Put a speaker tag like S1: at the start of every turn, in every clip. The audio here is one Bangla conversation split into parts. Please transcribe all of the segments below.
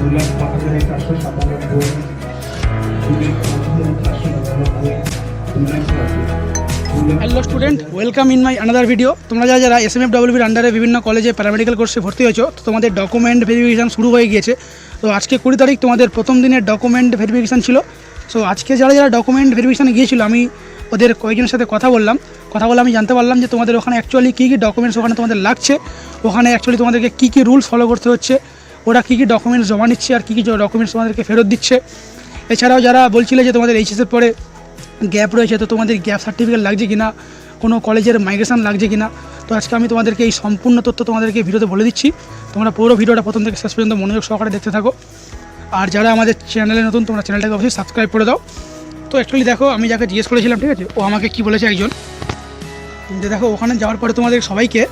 S1: দু লাখ পাঁচ হাজার চারশো সাতানব্বই
S2: hello student welcome in my another video তোমরা যারা যারা এস এম এফ ডাব্লিউবির আন্ডারে বিভিন্ন কলেজে প্যারামেডিক্যাল কোর্সে ভর্তি হয়েছো তো তোমাদের ডকুমেন্ট ভেরিফিকেশান শুরু হয়ে গিয়েছে। তো আজকে কুড়ি তারিখ তোমাদের প্রথম দিনের ডকুমেন্ট ভেরিফিকেশান ছিল। সো আজকে যারা যারা ডকুমেন্ট ভেরিফিকেশানে গিয়েছিল আমি ওদের কয়েকজনের সাথে কথা বললাম। কথা বলে আমি জানতে পারলাম যে তোমাদের ওখানে অ্যাকচুয়ালি কী কী ডকুমেন্টস ওখানে তোমাদের লাগছে। ওখানে অ্যাকচুয়ালি তোমাদেরকে কী কী রুলস ফলো করতে হচ্ছে। ওরা কী কী ডকুমেন্টস জমা নিচ্ছে আর কী কী ডকুমেন্টস তোমাদেরকে ফেরত দিচ্ছে? এছাড়াও যারা বলছিলে যে তোমাদের এইচএসের পরে গ্যাপ রয়েছে, তো তোমাদের গ্যাপ সার্টিফিকেট লাগছে কি না কোনো কলেজের মাইগ্রেশন লাগছে কি না তো আজকে আমি তোমাদেরকে এই সম্পূর্ণ তথ্য তোমাদেরকে ভিডিওতে বলে দিচ্ছি। তোমরা পুরো ভিডিওটা প্রথম থেকে শেষ পর্যন্ত মনোযোগ সহকারে দেখতে থাকো। আর যারা আমাদের চ্যানেলে নতুন, তোমরা চ্যানেলটাকে অবশ্যই সাবস্ক্রাইব করে দাও। তো অ্যাকচুয়ালি দেখো, আমি যাকে জিজ্ঞেস করেছিলাম, ঠিক আছে? ও আমাকে কি বলেছে একজন? দেখো, ওখানে যাওয়ার পরে তোমাদের সবাইকে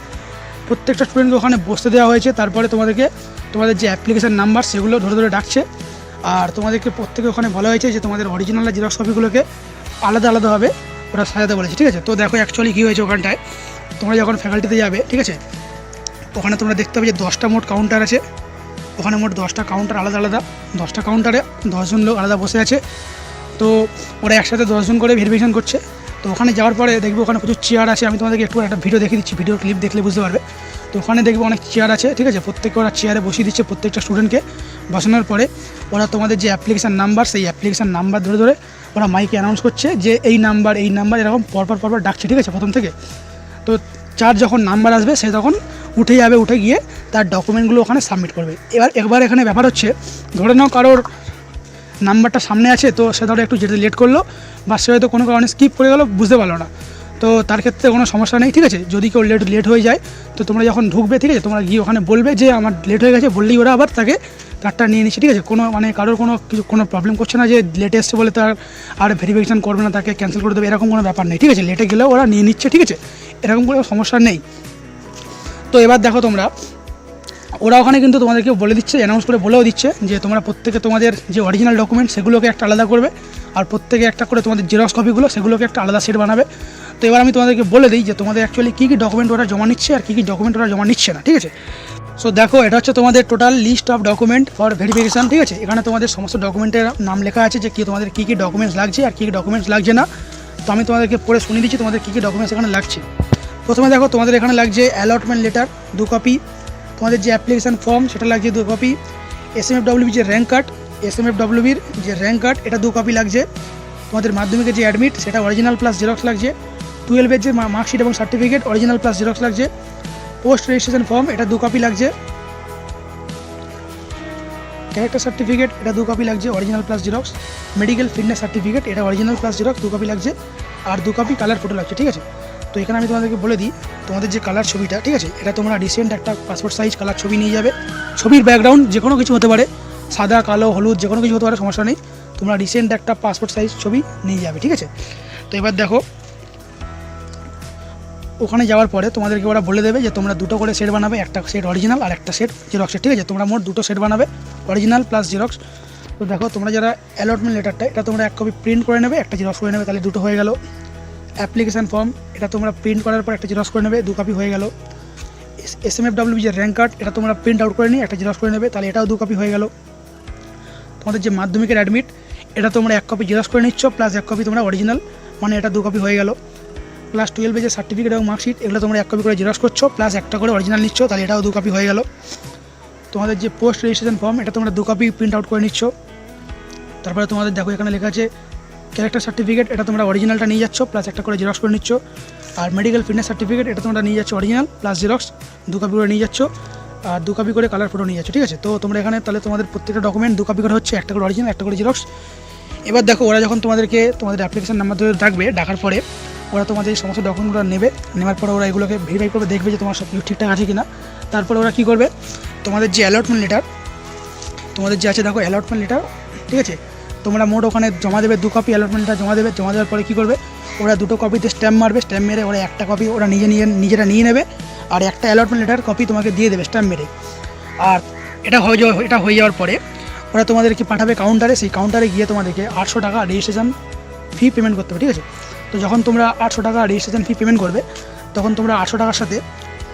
S2: প্রত্যেকটা স্টুডেন্টকে ওখানে বসতে দেওয়া হয়েছে। তারপরে তোমাদেরকে, তোমাদের যে অ্যাপ্লিকেশান নাম্বার সেগুলো ধরে ধরে ডাকছে। আর তোমাদেরকে প্রত্যেকে ওখানে বলা হয়েছে যে তোমাদের অরিজিনাল জেরক্স কপিগুলোকে আলাদা আলাদাভাবে ওরা সাজাতে বলেছে, ঠিক আছে? তো দেখো অ্যাকচুয়ালি কী হয়েছে ওখানটায়। তোমরা যখন ফ্যাকাল্টিতে যাবে, ঠিক আছে? ওখানে তোমরা দেখতে পাবে যে দশটা মোট কাউন্টার আছে। ওখানে মোট দশটা কাউন্টার আলাদা আলাদা। দশটা কাউন্টারে দশজন লোক আলাদা বসে আছে। তো ওরা একসাথে দশজন করে ভেরিফিকেশন করছে। তো ওখানে যাওয়ার পরে দেখব ওখানে প্রচুর চেয়ার আছে। আমি তোমাদেরকে একটু একটা ভিডিও দেখিয়ে দিচ্ছি। ভিডিও ক্লিপ দেখলে বুঝতে পারবে। তো ওখানে দেখব অনেক চেয়ার আছে, ঠিক আছে? প্রত্যেকে ওরা চেয়ারে বসিয়ে দিচ্ছে প্রত্যেকটা স্টুডেন্টকে বসানোর পরে ওরা তোমাদের যে অ্যাপ্লিকেশান নাম্বার সেই অ্যাপ্লিকেশান নাম্বার ধরে ধরে ওরা মাইকে অ্যানাউন্স করছে যে এই নাম্বার এই নাম্বার এরকম পরপর পরপর ডাকছে, ঠিক আছে? প্রথম থেকে। তো চার যখন নাম্বার আসবে, সে তখন উঠে যাবে, উঠে গিয়ে তার ডকুমেন্টগুলো ওখানে সাবমিট করবে। এবার একবার এখানে ব্যাপার হচ্ছে, ধরে নাও কারোর নাম্বারটা সামনে আছে, তো সে ধরো একটু যেতে লেট করল, বা সে হয়তো কোনো কারণে স্কিপ করে গেলো, বুঝতে পারল না। তো তার ক্ষেত্রে কোনো সমস্যা নেই, ঠিক আছে? যদি কেউ লেট লেট হয়ে যায়, তো তোমরা যখন ঢুকবে, ঠিক আছে? তোমরা গিয়ে ওখানে বলবে যে আমার লেট হয়ে গেছে, বললেই ওরা আবার তাকে কার্ডটা নিয়ে নিচ্ছে, ঠিক আছে? কোনো মানে কারোর কোনো কিছু, কোনো প্রবলেম করছে না যে লেটে এসছে বলে তার আর ভেরিফিকেশান করবে না, তাকে ক্যান্সেল করে দেবে, এরকম কোনো ব্যাপার নেই, ঠিক আছে? লেটে গেলেও ওরা নিয়ে নিচ্ছে, ঠিক আছে? এরকম কোনো সমস্যা নেই। তো এবার দেখো তোমরা ওরা ওখানে কিন্তু তোমাদেরকে বলে দিচ্ছে অ্যানাউন্স করে বলেও দিচ্ছে যে তোমরা প্রত্যেকে তোমাদের যে অরিজিনাল ডকুমেন্ট সেগুলোকে একটা আলাদা করবে আর প্রত্যেকে একটা করে তোমাদের জেরক্স কপিগুলো সেগুলোকে একটা আলাদা সেট বানাবে। তো এবার আমি তোমাদেরকে বলে দিই যে তোমাদের অ্যাকচুয়ালি কী কী ডকুমেন্ট ওরা জমা নিচ্ছে আর কী কী ডকুমেন্ট ওরা জমা নিচ্ছে না, ঠিক আছে? সো দেখো, এটা হচ্ছে তোমাদের total list of document for verification ঠিক আছে? এখানে তোমাদের সমস্ত ডকুমেন্টের নাম লেখা আছে যে কি তোমাদের কী কী ডকুমেন্টস লাগছে আর কী কী ডকুমেন্টস লাগছে না। তো আমি তোমাদেরকে পড়ে শুনিয়ে দিচ্ছি তোমাদের কী কী ডকুমেন্টস এখানে লাগছে। প্রথমে দেখো, তোমাদের এখানে লাগছে অ্যালটমেন্ট লেটার দু কপি তোমাদের যে অ্যাপ্লিকেশান ফর্ম সেটা লাগছে দু copy S M F WB যে rank card S M F ডাব্লিউবির যে র্যাঙ্ক কার্ড এটা দু কপি লাগছে। তোমাদের মাধ্যমিকের যে অ্যাডমিট সেটা অরিজিনাল প্লাস জেরক্স লাগছে। টুয়েলভের যে মার্কশিট এবং সার্টিফিকেট অরিজিনাল প্লাস জেরক্স লাগছে। পোস্ট রেজিস্ট্রেশন ফর্ম এটা দু কপি লাগছে। ক্যারেক্টার সার্টিফিকেট এটা দু কপি লাগছে original plus xerox medical fitness certificate এটা অরিজিনাল প্লাস জেরক্স দু কপি লাগছে। আর দু কপি কালার ফটো লাগছে, ঠিক আছে? তো এখানে আমি তোমাদেরকে বলে দিই, তোমাদের যে কালার ছবিটা, ঠিক আছে? এটা তোমরা রিসেন্ট একটা পাসপোর্ট সাইজ কালার ছবি নিয়ে যাবে। ছবির ব্যাকগ্রাউন্ড যে কোনো কিছু হতে পারে, সাদা, কালো, হলুদ, যে কোনো কিছু হতে পারে, সমস্যা নেই। তোমরা রিসেন্ট একটা পাসপোর্ট সাইজ ছবি নিয়ে যাবে, ঠিক আছে? তো এবার দেখো, ওখানে যাওয়ার পরে তোমাদেরকে ওরা বলে দেবে যে তোমরা দুটো করে সেট বানাবে, একটা সেট অরিজিনাল আর একটা সেট জেরক্সের ঠিক আছে? তোমরা মোট দুটো সেট বানাবে অরিজিনাল প্লাস জেরক্স তো দেখো, তোমরা যারা অ্যালটমেন্ট লেটারটা এটা তোমরা এক কপি প্রিন্ট করে নেবে, একটা জেরক্স করে নেবে, তাহলে দুটো হয়ে গেল। অ্যাপ্লিকেশান ফর্ম, এটা তোমরা প্রিন্ট করার পর একটা জেরক্স করে নেবে, দু কপি হয়ে গেল। এস এম এফ ডাব্লিউ যে র্যাঙ্ক কার্ড এটা তোমরা প্রিন্ট আউট করে নিয়ে একটা জেরক্স করে নেবে, তাহলে এটাও দু কপি হয়ে গেল। তোমাদের যে মাধ্যমিকের অ্যাডমিট এটা তোমরা এক কপি জেরক্স করে নিচ্ছ প্লাস এক কপি তোমরা অরিজিনাল মানে এটা দু কপি হয়ে গেল। ক্লাস টুয়েলভে যে সার্টিফিকেট এবং মার্কশিট এগুলো তোমরা এক কপি করে জেরক্স করছ প্লাস একটা করে অরিজিনাল নিচ্ছ, তাহলে এটাও দু কপি হয়ে গেল। তোমাদের যে পোস্ট রেজিস্ট্রেশন ফর্ম এটা তোমরা দু কপি প্রিন্ট আউট করে নিচ্ছ। তারপরে তোমাদের দেখো এখানে লেখা আছে ক্যারেক্টার সার্টিফিকেট এটা তোমরা অরিজিনালটা নিয়ে যাচ্ছ প্লাস একটা করে জেরক্স করে নিচ্ছ। আর মেডিকেল ফিটনেস সার্টিফিকেট এটা তোমরা নিয়ে যাচ্ছ অরিজিনাল প্লাস জেরক্স দু কপি করে নিয়ে যাচ্ছ। আর দু কপি করে কালার ফটো নিয়ে যাচ্ছ, ঠিক আছে? তো তোমরা এখানে তাহলে তোমাদের প্রত্যেকটা ডকুমেন্ট দু কপি করে হচ্ছে, একটা করে অরিজিনাল একটা করে জেরক্স এবার দেখো, ওরা যখন তোমাদেরকে, তোমাদের অ্যাপ্লিকেশন নাম্বার ধরে ডাকবে ডাকার পরে, ওরা তোমাদের এই সমস্ত ডকুমেন্টগুলো নেবে, নেওয়ার পরে ওরা এগুলোকে ভেরিফাই করবে, দেখবে যে তোমার সব কিছু ঠিকঠাক আছে কিনা। তারপরে ওরা কী করবে? তোমাদের যে অ্যালটমেন্ট লেটার তোমাদের যে আছে, দেখো অ্যালটমেন্ট লেটার ঠিক আছে? তোমরা মোট ওখানে জমা দেবে দু কপি অ্যালটমেন্টটা জমা দেবে, জমা দেওয়ার পরে কী করবে? ওরা দুটো কপিতে স্ট্যাম্প মারবে স্ট্যাম্প মেরে ওরা একটা কপি ওরা নিজে নিয়ে, নিজেরা নিয়ে নেবে আর একটা অ্যালটমেন্ট লেটার কপি তোমাকে দিয়ে দেবে স্ট্যাম্প মেরে। আর এটা হয়ে যাওয়া, এটা হয়ে যাওয়ার পরে ওরা তোমাদেরকে পাঠাবে কাউন্টারে সেই কাউন্টারে গিয়ে তোমাদেরকে আটশো টাকা রেজিস্ট্রেশন ফি পেমেন্ট করতে হবে, ঠিক আছে? তো যখন তোমরা আটশো টাকা রেজিস্ট্রেশন ফি পেমেন্ট করবে, তখন তোমরা আটশো টাকার সাথে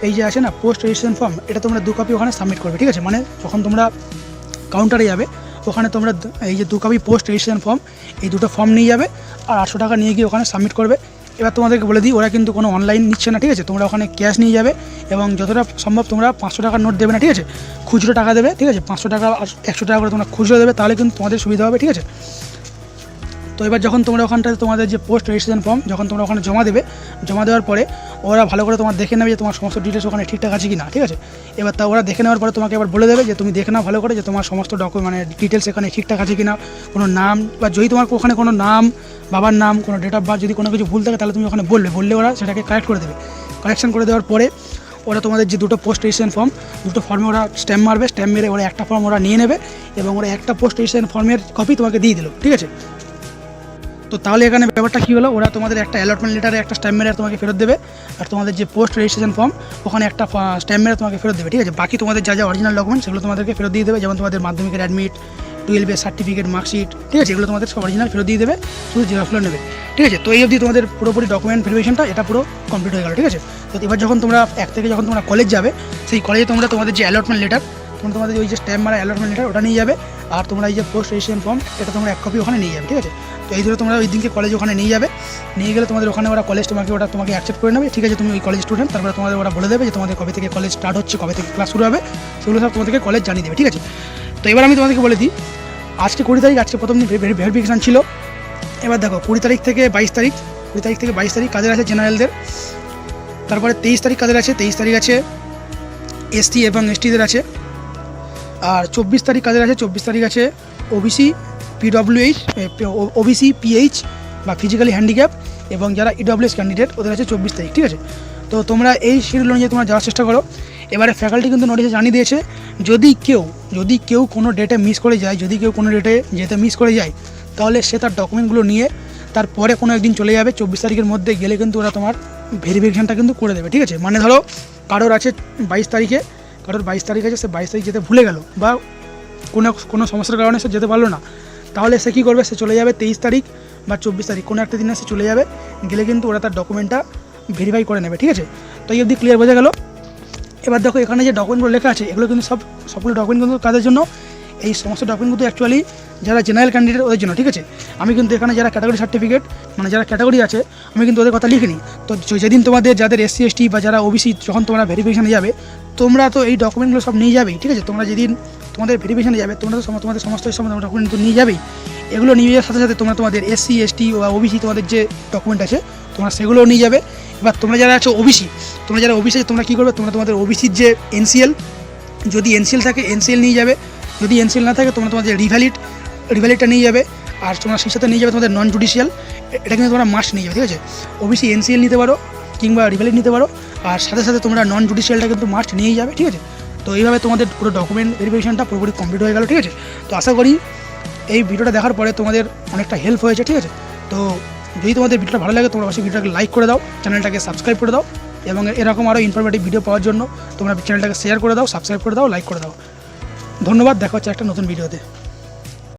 S2: এই যে আছে না পোস্ট রেজিস্ট্রেশন ফর্ম এটা তোমরা দু কপি ওখানে সাবমিট করবে, ঠিক আছে? মানে যখন তোমরা কাউন্টারে যাবে ওখানে তোমরা এই যে দু কপি পোস্ট রেজিস্ট্রেশন ফর্ম এই দুটো ফর্ম নিয়ে যাবে আর আটশো টাকা নিয়ে গিয়ে ওখানে সাবমিট করবে। এবার তোমাদেরকে বলে দিই, ওরা কিন্তু কোনো অনলাইন নিচ্ছে না, ঠিক আছে? তোমরা ওখানে ক্যাশ নিয়ে যাবে এবং যতটা সম্ভব তোমরা পাঁচশো টাকার নোট দেবে না, ঠিক আছে? খুচরো টাকা দেবে, ঠিক আছে? পাঁচশো টাকা একশো টাকা করে তোমরা খুচরো দেবে, তাহলে কিন্তু তোমাদের সুবিধা হবে, ঠিক আছে? তো এবার যখন তোমরা ওখানটাতে তোমাদের যে পোস্ট রেজিস্ট্রেশন ফর্ম যখন তোমরা ওখানে জমা দেবে, জমা দেওয়ার পরে ওরা ভালো করে তোমার দেখে নেবে যে তোমার সমস্ত ডিটেলস ওখানে ঠিকঠাক আছে কি না ঠিক আছে? এবার তা ওরা দেখে নেওয়ার পরে তোমাকে এবার বলে দেবে যে তুমি দেখে নাও ভালো করে যে তোমার সমস্ত ডকুমেন্ট মানে ডিটেলস এখানে ঠিকঠাক আছে কি না কোনো নাম, বা যদি তোমার ওখানে কোনো নাম, বাবার নাম, কোনো ডেট অফ বার্থ যদি কোনো কিছু ভুল থাকে তাহলে তুমি ওখানে বলবে, বললে ওরা সেটাকে কারেক্ট করে দেবে। কারেকশন করে দেওয়ার পরে ওরা তোমাদের যে দুটো পোস্ট রেজিস্ট্রেশন ফর্ম দুটো ফর্মে ওরা স্ট্যাম্প মারবে স্ট্যাম্প মেরে ওরা একটা ফর্ম ওরা নিয়ে নেবে এবং ওরা একটা পোস্ট রেজিস্ট্রেশন ফর্মের কপি তোমাকে দিয়ে দিল, ঠিক আছে? তো তাহলে এখানে ব্যাপারটা কী হলো? ওরা তোমাদের একটা অ্যালটমেন্ট লেটারে একটা স্ট্যাম্প মেরে তোমাকে ফেরত দেবে। আর তোমাদের যে পোস্ট রেজিস্ট্রেশন ফর্ম ওখানে একটা স্ট্যাম্প মেরে তোমাকে ফেরত দেবে, ঠিক আছে? বাকি তোমাদের যা যা অরিজিনাল ডকুমেন্ট সেগুলো তোমাদেরকে ফেরত দিয়ে দেবে। যেমন তোমাদের মাধ্যমিকের অ্যাডমিট টুয়েলভের সার্টিফিকেট মার্কশিট ঠিক আছে? এগুলো তোমাদের সব অরিজিনাল ফেরত দিয়ে দেবে, শুধু জেরক্সগুলো নেবে, ঠিক আছে? তো এই অবধি তোমাদের পুরোপুরি ডকুমেন্ট ভেরিফিকেশনটা এটা পুরো কমপ্লিট হয়ে গেল, ঠিক আছে? তো এবার যখন তোমরা এক থেকে যখন তোমরা কলেজ যাবে, সেই কলেজে তোমরা তোমাদের যে অ্যালটমেন্ট লেটার তোমরা তোমাদের ওই যে স্ট্যাম্প মারা অ্যালটমেন্ট লেটার ওটা নিয়ে যাবে। আর তোমরা এই যে পোস্ট রেজিস্ট্রেশন ফর্ম এটা তোমরা এক কপি ওখানে নিয়ে যাবে, ঠিক আছে? তো এই ধরে তোমরা ওই দিনকে কলেজ ওখানে নিয়ে যাবে, নিয়ে গেলে তোমাদের ওখানে ওরা কলেজ তোমাকে ওটা তোমাকে অ্যাকসেপ্ট করে নেবে। ঠিক আছে, তুমি ওই কলেজ স্টুডেন্ট তারপরে তোমাদের ওরা বলে দেবে যে তোমাদের কবে থেকে কলেজ স্টার্ট হচ্ছে, কবে থেকে ক্লাস শুরু হবে। সেগুলো সব তোমাদেরকে কলেজ জানিয়ে দেবে, ঠিক আছে? তো এবার আমি তোমাদেরকে বলে দিই, আজকে কুড়ি তারিখ, আজকে প্রথম দিন ভেরিফিকেশান ছিল। এবার দেখো, কুড়ি তারিখ থেকে বাইশ তারিখ, কুড়ি তারিখ থেকে বাইশ তারিখ কাজের আছে জেনারেলদের তারপরে তেইশ তারিখ কাজের আছে? তেইশ তারিখ আছে এসটি এবং এসটিদের আছে। আর চব্বিশ তারিখ কাজের আছে? চব্বিশ তারিখ আছে ওবিসি পিডব্লিউএইচ ওবিসি পিএইচ বা ফিজিক্যালি হ্যান্ডিক্যাপ এবং যারা ইডব্লিউএস ক্যান্ডিডেট ওদের আছে চব্বিশ তারিখ, ঠিক আছে? তো তোমরা এই শিডিউল অনুযায়ী তোমরা যাওয়ার চেষ্টা করো। এবারে ফ্যাকাল্টি কিন্তু নোটিশে জানিয়ে দিয়েছে, যদি কেউ যদি কেউ কোনো ডেটে মিস করে যায়, যদি কেউ কোনো ডেটে যেতে মিস করে যায়, তাহলে সে তার ডকুমেন্টগুলো নিয়ে তারপরে কোনো একদিন চলে যাবে। চব্বিশ তারিখের মধ্যে গেলে কিন্তু ওরা তোমার ভেরিফিকেশানটা কিন্তু করে দেবে, ঠিক আছে? মানে ধরো কারোর আছে বাইশ তারিখে, কারোর বাইশ তারিখ আছে, সে বাইশ তারিখ যেতে ভুলে গেল বা কোনো কোনো সমস্যার কারণে সে যেতে পারল না। তাহলে সে কী করবে? সে চলে যাবে তেইশ তারিখ বা চব্বিশ তারিখ। কোনো একটা দিনে সে চলে যাবে, গেলে কিন্তু ওরা তার ডকুমেন্টটা ভেরিফাই করে নেবে, ঠিক আছে? তো এই অবধি ক্লিয়ার বোঝা গেল। এবার দেখো এখানে যে ডকুমেন্টগুলো লেখা আছে, এগুলো কিন্তু সব, সবগুলো ডকুমেন্ট কিন্তু কাদের জন্য? এই সমস্ত ডকুমেন্ট কিন্তু অ্যাকচুয়ালি যারা জেনারেল ক্যান্ডিডেট ওদের জন্য, ঠিক আছে? আমি কিন্তু এখানে যারা ক্যাটাগরি সার্টিফিকেট মানে যারা ক্যাটাগরি আছে, আমি কিন্তু ওদের কথা লিখিনি। তো যেদিন তোমাদের যাদের এসসি এসটি বা যারা ওবিসি যখন তোমরা ভেরিফিকেশানে যাবে, তোমরা তো এই ডকুমেন্টগুলো সব নিয়ে যাবেই, ঠিক আছে? তোমরা যেদিন তোমাদের ভেরিফিকেশানে যাবে, তোমরা তো তোমাদের সমস্ত সমস্ত ডকুমেন্ট তো নিয়ে যাবেই। এগুলো নিয়ে যাওয়ার সাথে সাথে তোমরা তোমাদের এসসি এসটি বা ওবিসি তোমাদের যে ডকুমেন্ট আছে, তোমরা সেগুলোও নিয়ে যাবে। এবার তোমরা যারা আছো ওবিসি তোমরা যারা ওবিসি তোমরা কী করবে? তোমরা তোমাদের ওবিসির যে এনসিএল যদি এনসিএল থাকে এনসিএল নিয়ে যাবে। যদি এনসিএল না থাকে, তোমরা তোমাদের রিভ্যালিড রিভ্যালিডটা নিয়ে যাবে আর তোমরা সেই সাথে নিয়ে যাবে তোমাদের নন জুডিশিয়াল এটা কিন্তু তোমরা মাস্ট নিয়ে যাবে, ঠিক আছে? ওবিসি এনসিএল নিতে পারো, কিংবা রিভ্যালিড নিতে পারো, আর সাথে সাথে তোমরা নন জুডিশিয়ালটা কিন্তু মাস্ট নিয়েই যাবে, ঠিক আছে? তো এইভাবে তোমাদের পুরো ডকুমেন্ট ভেরিফিকেশনটা পুরোপুরি কমপ্লিট হয়ে গেল, ঠিক আছে? তো আশা করি এই ভিডিওটা দেখার পরে তোমাদের অনেকটা হেল্প হয়েছে, ঠিক আছে? তো যদি তোমাদের ভিডিওটা ভালো লাগে, তোমরা অবশ্যই ভিডিওটাকে লাইক করে দাও চ্যানেলটাকে সাবস্ক্রাইব করে দাও, এবং এরকম আরও ইনফরমেটিভ ভিডিও পাওয়ার জন্য তোমরা চ্যানেলটাকে শেয়ার করে দাও সাবস্ক্রাইব করে দাও লাইক করে দাও। ধন্যবাদ, দেখা হচ্ছে একটা নতুন ভিডিওতে